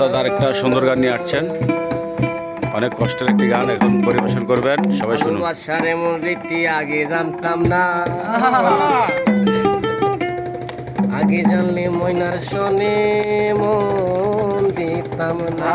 ওস্তাদ আরেকটা সুন্দর গান নিয়ে আসছেন। অনেক কষ্টের একটি গান এখন পরিবেশন করবেন। সবাই শুনুন। বাসার এমন রীতি আগে জানতাম না। আগে জানলে ময়নার শোনে মন দিতাম না।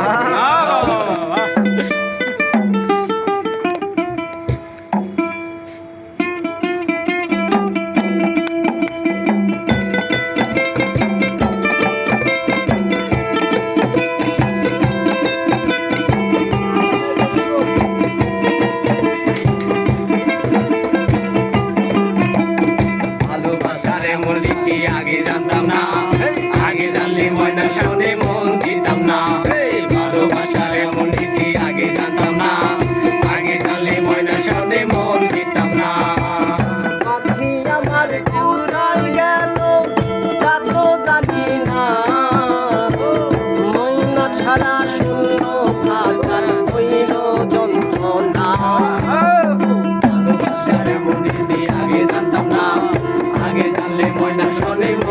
want to these. শোনে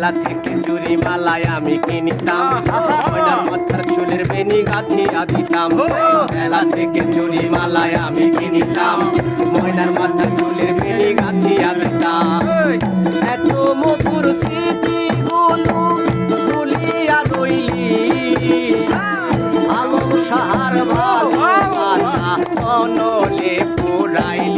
মেলা থেকে চুরি মালায় আমি কিনতাম। ময়নার মাথার চুলের বেনি গাঁথিয়া দিতাম। মেলা থেকে চুরি মালায় আমি কিনতাম। ময়নার মাথার চুলের বেনি গাঁথিয়া দিতাম। এত মধুর স্মৃতি গুলো ভুলিয়া রইলি। আলম সাহার ভালো মাথা অনলে পুরাইলি।